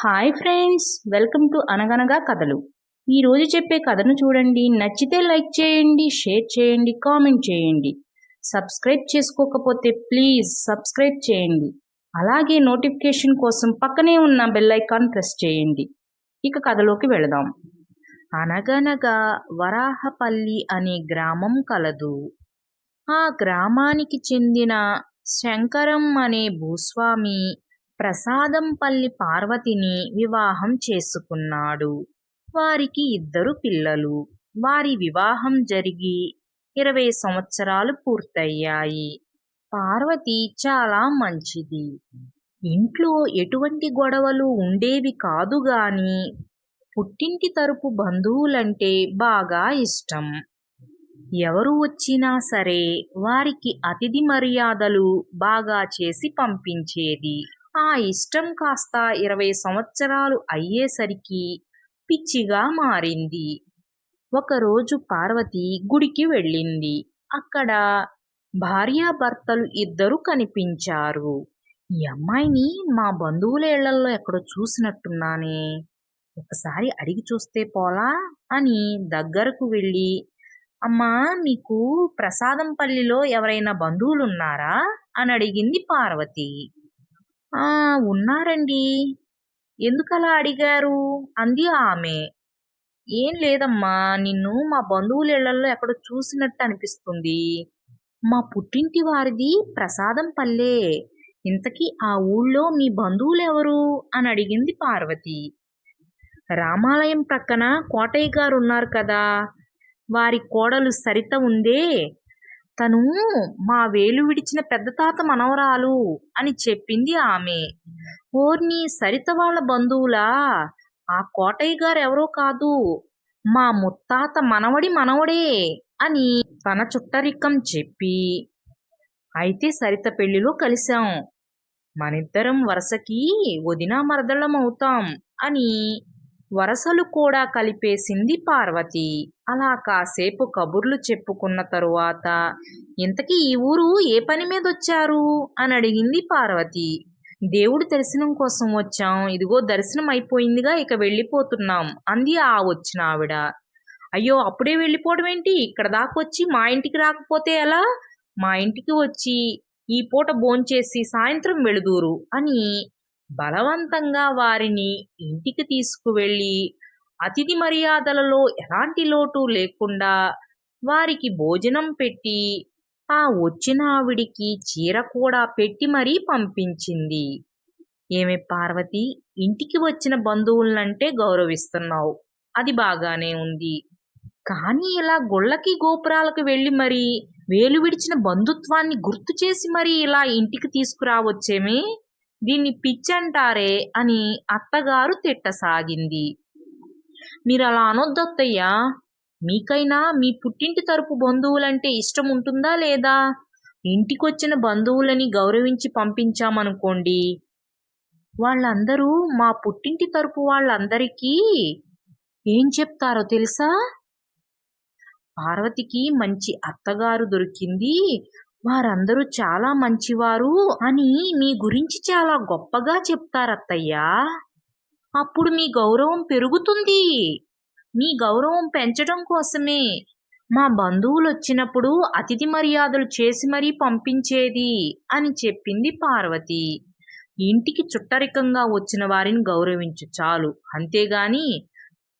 Hi friends welcome to అనగనగా కథలు ఈరోజు చెప్పే కథను చూడండి. నచ్చితే లైక్ చేయండి షేర్ చేయండి కామెంట్ చేయండి. సబ్స్క్రైబ్ చేసుకోకపోతే ప్లీజ్ సబ్స్క్రైబ్ చేయండి. అలాగే నోటిఫికేషన్ కోసం పక్కనే ఉన్న బెల్ ఐకాన్ ప్రెస్ చేయండి. ఇక కథలోకి వెళదాం. అనగనగా వరాహపల్లి అనే గ్రామం కలదు. ఆ గ్రామానికి చెందిన శంకరం అనే భూస్వామి ప్రసాదంపల్లి పార్వతిని వివాహం చేసుకున్నాడు. వారికి ఇద్దరు పిల్లలు. వారి వివాహం జరిగి ఇరవై సంవత్సరాలు పూర్తయ్యాయి. పార్వతి చాలా మంచిది. ఇంట్లో ఎటువంటి గొడవలు ఉండేవి కాదు గాని పుట్టింటి తరపు బంధువులంటే బాగా ఇష్టం. ఎవరు వచ్చినా సరే వారికి అతిథి మర్యాదలు బాగా చేసి పంపించేది. ఆ ఇష్టం కాస్త ఇరవై సంవత్సరాలు అయ్యేసరికి పిచ్చిగా మారింది. ఒకరోజు పార్వతి గుడికి వెళ్ళింది. అక్కడ భార్యాభర్తలు ఇద్దరు కనిపించారు. ఈ అమ్మాయిని మా బంధువుల ఇళ్ళలో ఎక్కడో చూసినట్టున్నానే. ఒకసారి అడిగి చూస్తే పోలా అని దగ్గరకు వెళ్ళి అమ్మా మీకు ప్రసాదంపల్లిలో ఎవరైనా బంధువులు ఉన్నారా అని అడిగింది పార్వతి. ఆ ఉన్నారండి. ఎందుకలా అడిగారు? అంది ఆమె. ఏం లేదమ్మా నిన్ను మా బంధువుల ఇళ్ళలో ఎక్కడో చూసినట్టు అనిపిస్తుంది. మా పుట్టింటి వారిది ప్రసాదం పల్లె. ఇంతకీ ఆ ఊళ్ళో మీ బంధువులు ఎవరు అని అడిగింది పార్వతి. రామాలయం ప్రక్కన కోటయ్య గారు ఉన్నారు కదా. వారి కోడలు సరిత ఉందే? తను మా వేలు విడిచిన పెద్ద తాత మనవరాలు అని చెప్పింది ఆమె. ఓర్ని సరిత వాళ్ళ బంధువులా? ఆ కోటయ్య గారు ఎవరో కాదు. మా ముత్తాత మనవడి మనవడే అని తన చుట్టరికం చెప్పి. అయితే సరిత పెళ్ళిలో కలిశాం. మనిద్దరం వరసకి వదినా మరదళ్ళం అవుతాం అని వరసలు కూడా కలిపేసింది పార్వతి. అలా కాసేపు కబుర్లు చెప్పుకున్న తరువాత ఇంతకీ ఈ ఊరు ఏ పని మీద వచ్చారు? అని అడిగింది పార్వతి. దేవుడి దర్శనం కోసం వచ్చాం. ఇదిగో దర్శనం అయిపోయిందిగా ఇక వెళ్ళిపోతున్నాం అంది ఆ వచ్చిన ఆవిడ. అయ్యో అప్పుడే వెళ్ళిపోవడం ఏంటి? ఇక్కడ దాకొచ్చి మా ఇంటికి రాకపోతే ఎలా? మా ఇంటికి వచ్చి ఈ పూట భోంచేసి సాయంత్రం వెళుదూరు అని బలవంతంగా వారిని ఇంటికి తీసుకువెళ్ళి అతిథి మర్యాదలలో ఎలాంటి లోటు లేకుండా వారికి భోజనం పెట్టి ఆ వచ్చిన ఆవిడికి చీర కూడా పెట్టి మరీ పంపించింది. ఏమి పార్వతి ఇంటికి వచ్చిన బంధువులంటే గౌరవిస్తున్నావు. అది బాగానే ఉంది. కానీ ఇలా గుళ్ళకి గోపురాలకు వెళ్ళి మరి వేలు విడిచిన బంధుత్వాన్ని గుర్తు చేసి మరి ఇలా ఇంటికి తీసుకురావచ్చేమే? దీన్ని పిచ్చంటారే అని అత్తగారు తిట్టసాగింది. మీరు అలా అనొద్దత్తయ్యా మీకైనా మీ పుట్టింటి తరపు బంధువులంటే ఇష్టం ఉంటుందా లేదా? ఇంటికొచ్చిన బంధువులని గౌరవించి పంపించామనుకోండి. వాళ్ళందరూ మా పుట్టింటి తరపు వాళ్ళందరికీ ఏం చెప్తారో తెలుసా? పార్వతికి మంచి అత్తగారు దొరికింది. వారందరూ చాలా మంచివారు అని మీ గురించి చాలా గొప్పగా చెప్తారత్తయ్యా అప్పుడు మీ గౌరవం పెరుగుతుంది. మీ గౌరవం పెంచడం కోసమే. మా బంధువులు వచ్చినప్పుడు అతిథి మర్యాదలు చేసి మరీ పంపించేది అని చెప్పింది పార్వతి. ఇంటికి చుట్టరికంగా వచ్చిన వారిని గౌరవించు చాలు. అంతేగాని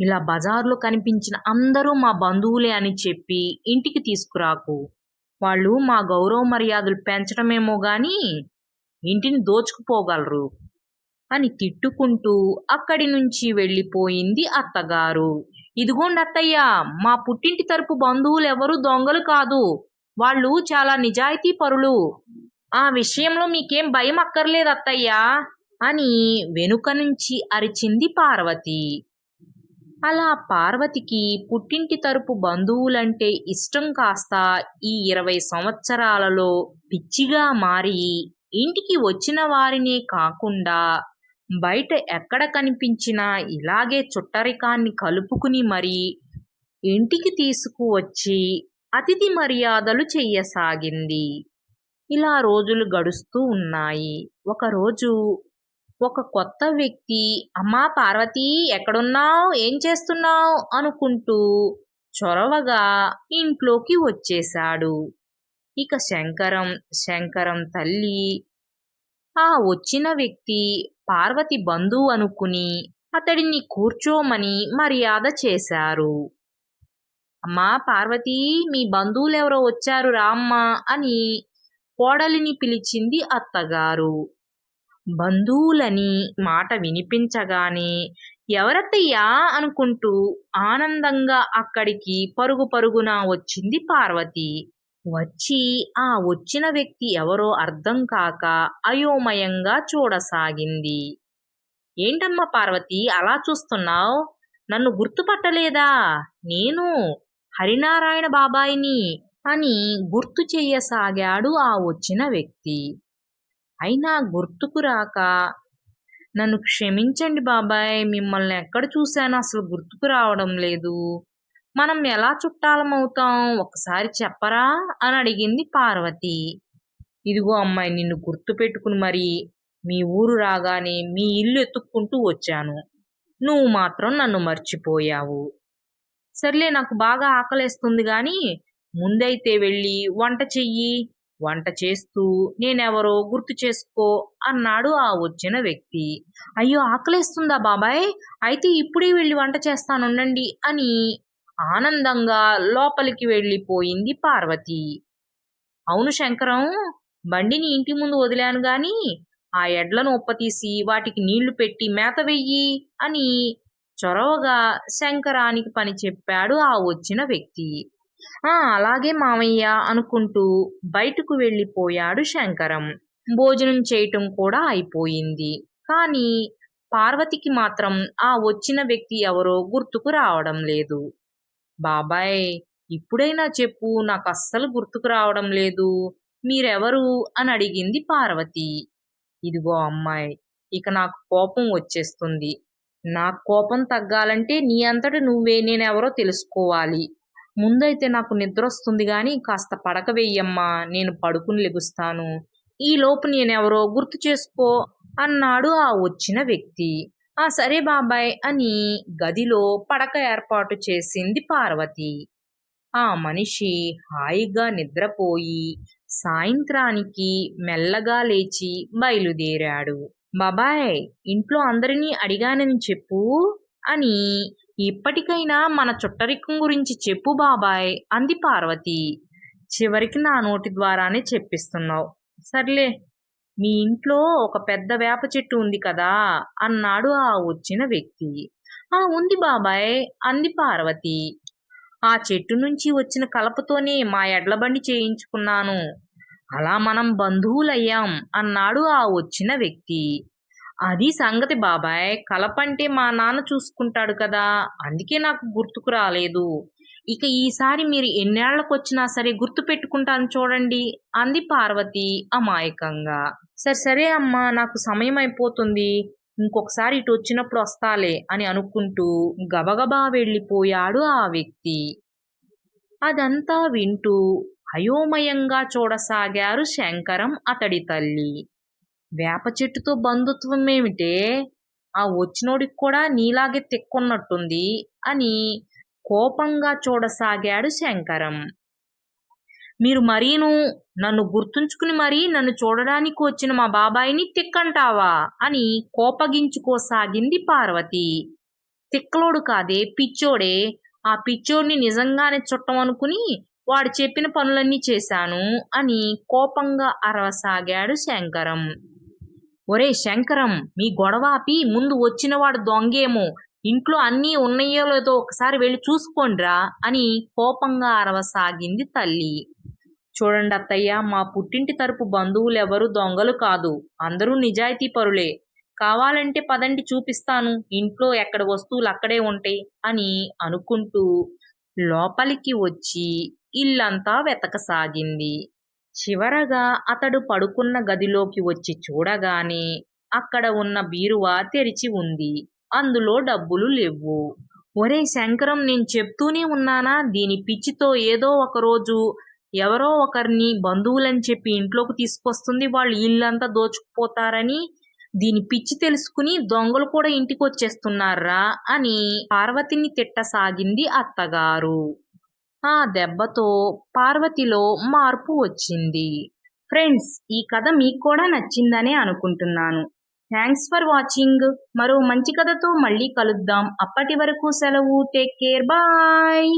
ఇలా బజార్లో కనిపించిన అందరూ మా బంధువులే అని చెప్పి ఇంటికి తీసుకురాకు. వాళ్ళు మా గౌరవ మర్యాదలు పెంచడమేమో గాని ఇంటిని దోచుకుపోగలరు అని తిట్టుకుంటూ అక్కడి నుంచి వెళ్ళిపోయింది అత్తగారు. ఇదిగోండి అత్తయ్య మా పుట్టింటి తరపు బంధువులు ఎవరు దొంగలు కాదు వాళ్ళు చాలా నిజాయితీ పరులు. ఆ విషయంలో మీకేం భయం అక్కర్లేదు అత్తయ్యా అని వెనుక నుంచి అరిచింది పార్వతి. అలా పార్వతికి పుట్టింటి తరపు బంధువులంటే ఇష్టం కాస్త ఈ ఇరవై సంవత్సరాలలో పిచ్చిగా మారి ఇంటికి వచ్చిన వారినే కాకుండా బయట ఎక్కడ కనిపించినా ఇలాగే చుట్టరికాన్ని కలుపుకుని మరీ ఇంటికి తీసుకువచ్చి అతిథి మర్యాదలు చెయ్యసాగింది. ఇలా రోజులు గడుస్తూ ఉన్నాయి. ఒకరోజు ఒక కొత్త వ్యక్తి అమ్మా పార్వతి ఎక్కడున్నావు? ఏం చేస్తున్నావు? అనుకుంటూ చొరవగా ఇంట్లోకి వచ్చేశాడు. ఇక శంకరం శంకరం తల్లి ఆ వచ్చిన వ్యక్తి పార్వతి బంధువు అనుకుని అతడిని కూర్చోమని మర్యాద చేశారు. అమ్మా పార్వతి మీ బంధువులెవరో వచ్చారు రామ్మా అని కోడలిని పిలిచింది అత్తగారు. బంధువులని మాట వినిపించగానే ఎవరత్తయ్యా అనుకుంటూ ఆనందంగా అక్కడికి పరుగు పరుగున వచ్చింది పార్వతి. వచ్చి ఆ వచ్చిన వ్యక్తి ఎవరో అర్థం కాక అయోమయంగా చూడసాగింది. ఏంటమ్మా పార్వతి అలా చూస్తున్నావు? నన్ను గుర్తుపట్టలేదా? నేను హరినారాయణ బాబాయిని అని గుర్తు చెయ్యసాగాడు ఆ వచ్చిన వ్యక్తి. అయినా గుర్తుకు రాక నన్ను క్షమించండి బాబాయ్ మిమ్మల్ని ఎక్కడ చూశానో అసలు గుర్తుకు రావడం లేదు. మనం ఎలా చుట్టాలమవుతాం? ఒకసారి చెప్పరా? అని అడిగింది పార్వతి. ఇదిగో అమ్మాయి నిన్ను గుర్తుపెట్టుకుని మరి మీ ఊరు రాగానే మీ ఇల్లు ఎత్తుక్కుంటూ వచ్చాను. నువ్వు మాత్రం నన్ను మర్చిపోయావు. సర్లే నాకు బాగా ఆకలేస్తుంది గాని ముందైతే వెళ్ళి వంట చెయ్యి. వంట చేస్తూ నేనెవరో గుర్తు చేసుకో అన్నాడు ఆ వచ్చిన వ్యక్తి. అయ్యో ఆకలేస్తుందా బాబాయ్? అయితే ఇప్పుడే వెళ్ళి వంట చేస్తానుండండి అని ఆనందంగా లోపలికి వెళ్ళిపోయింది పార్వతి. అవును శంకరం బండిని ఇంటి ముందు వదిలాను గాని ఆ ఎడ్లను ఉప్పతీసి వాటికి నీళ్ళు పెట్టి మేత వెయ్యి అని చొరవగా శంకరానికి పని చెప్పాడు ఆ వచ్చిన వ్యక్తి. ఆ అలాగే మామయ్య అనుకుంటూ బయటకు వెళ్ళిపోయాడు శంకరం. భోజనం చేయటం కూడా అయిపోయింది. కానీ పార్వతికి మాత్రం ఆ వచ్చిన వ్యక్తి ఎవరో గుర్తుకు రావడం లేదు. బాబాయ్ ఇప్పుడైనా చెప్పు నాకు అస్సలు గుర్తుకు రావడం లేదు. మీరెవరు? అని అడిగింది పార్వతి. ఇదిగో అమ్మాయి ఇక నాకు కోపం వచ్చేస్తుంది. నా కోపం తగ్గాలంటే నీ అంతట నువ్వే నేనెవరో తెలుసుకోవాలి. ముందైతే నాకు నిద్ర వస్తుంది గాని కాస్త పడక వేయమ్మా నేను పడుకుని లెగుస్తాను. ఈ లోపు నేనెవరో గుర్తు చేసుకో అన్నాడు ఆ వచ్చిన వ్యక్తి. ఆ సరే బాబాయ్ అని గదిలో పడక ఏర్పాటు చేసింది పార్వతి. ఆ మనిషి హాయిగా నిద్రపోయి సాయంత్రానికి మెల్లగా లేచి బయలుదేరాడు. బాబాయ్ ఇంట్లో అందరినీ అడిగానని చెప్పు అని ఇప్పటికైనా మన చుట్టరికం గురించి చెప్పు బాబాయ్ అంది పార్వతి. చివరికి నా నోటి ద్వారానే చెప్పిస్తున్నావు. సర్లే మీ ఇంట్లో ఒక పెద్ద వేప చెట్టు ఉంది కదా అన్నాడు ఆ వచ్చిన వ్యక్తి. ఆ ఉంది బాబాయ్ అంది పార్వతి. ఆ చెట్టు నుంచి వచ్చిన కలపతోనే మా ఎడ్ల బండి చేయించుకున్నాను. అలా మనం బంధువులయ్యాం అన్నాడు ఆ వచ్చిన వ్యక్తి. అది సంగతి బాబాయ్. కలపంటే మా నాన్న చూసుకుంటాడు కదా. అందుకే నాకు గుర్తుకు రాలేదు. ఇక ఈసారి మీరు ఎన్నేళ్ళకొచ్చినా సరే గుర్తు పెట్టుకుంటాను చూడండి అంది పార్వతి అమాయకంగా. సరే సరే అమ్మా నాకు సమయం అయిపోతుంది. ఇంకొకసారి ఇటు వచ్చినప్పుడు వస్తాలే అని అనుకుంటూ గబగబా వెళ్ళిపోయాడు ఆ వ్యక్తి. అదంతా వింటూ అయోమయంగా చూడసాగారు శంకరం అతడి తల్లి. వేప చెట్టుతో బంధుత్వం ఏమిటే? ఆ వచ్చినోడికి కూడా నీలాగే తిక్కున్నట్టుంది అని కోపంగా చూడసాగాడు శంకరం. మీరు మరీను నన్ను గుర్తుంచుకుని మరీ నన్ను చూడడానికి వచ్చిన మా బాబాయిని తిక్కంటావా? అని కోపగించుకోసాగింది పార్వతి. తిక్కలోడు కాదే పిచ్చోడే. ఆ పిచ్చోడిని నిజంగానే చుట్టమనుకుని వాడు చెప్పిన పనులన్నీ చేశాను అని కోపంగా అరవసాగాడు శంకరం. ఒరే శంకరం మీ గొడవ ఆపి ముందు వచ్చినవాడు దొంగేమో. ఇంట్లో అన్నీ ఉన్నాయో లేదో ఒకసారి వెళ్ళి చూసుకోండిరా అని కోపంగా అరవసాగింది తల్లి. చూడండి అత్తయ్య మా పుట్టింటి తరపు బంధువులు ఎవరు దొంగలు కాదు. అందరూ నిజాయితీ పరులే. కావాలంటే పదండి చూపిస్తాను. ఇంట్లో ఎక్కడ వస్తువులు అక్కడే ఉంటాయి అని అనుకుంటూ లోపలికి వచ్చి ఇల్లంతా వెతకసాగింది. చివరగా అతడు పడుకున్న గదిలోకి వచ్చి చూడగానే అక్కడ ఉన్న బీరువా తెరిచి ఉంది. అందులో డబ్బులు లేవు. ఒరే శంకరం నేను చెప్తూనే ఉన్నానా? దీని పిచ్చితో ఏదో ఒక రోజు ఎవరో ఒకరిని బంధువులని చెప్పి ఇంట్లోకి తీసుకొస్తుంది. వాళ్ళు ఇల్లంతా దోచుకుపోతారని దీని పిచ్చి తెలుసుకుని దొంగలు కూడా ఇంటికి వచ్చేస్తున్నారా అని పార్వతిని తిట్టసాగింది అత్తగారు. ఆ దెబ్బతో పార్వతిలో మార్పు వచ్చింది. ఫ్రెండ్స్ ఈ కథ మీకు కూడా నచ్చిందనే అనుకుంటున్నాను. Thanks for watching. మరో మంచి కథతో మళ్ళీ కలుద్దాం. అప్పటి వరకు సెలవు. Take care. బాయ్.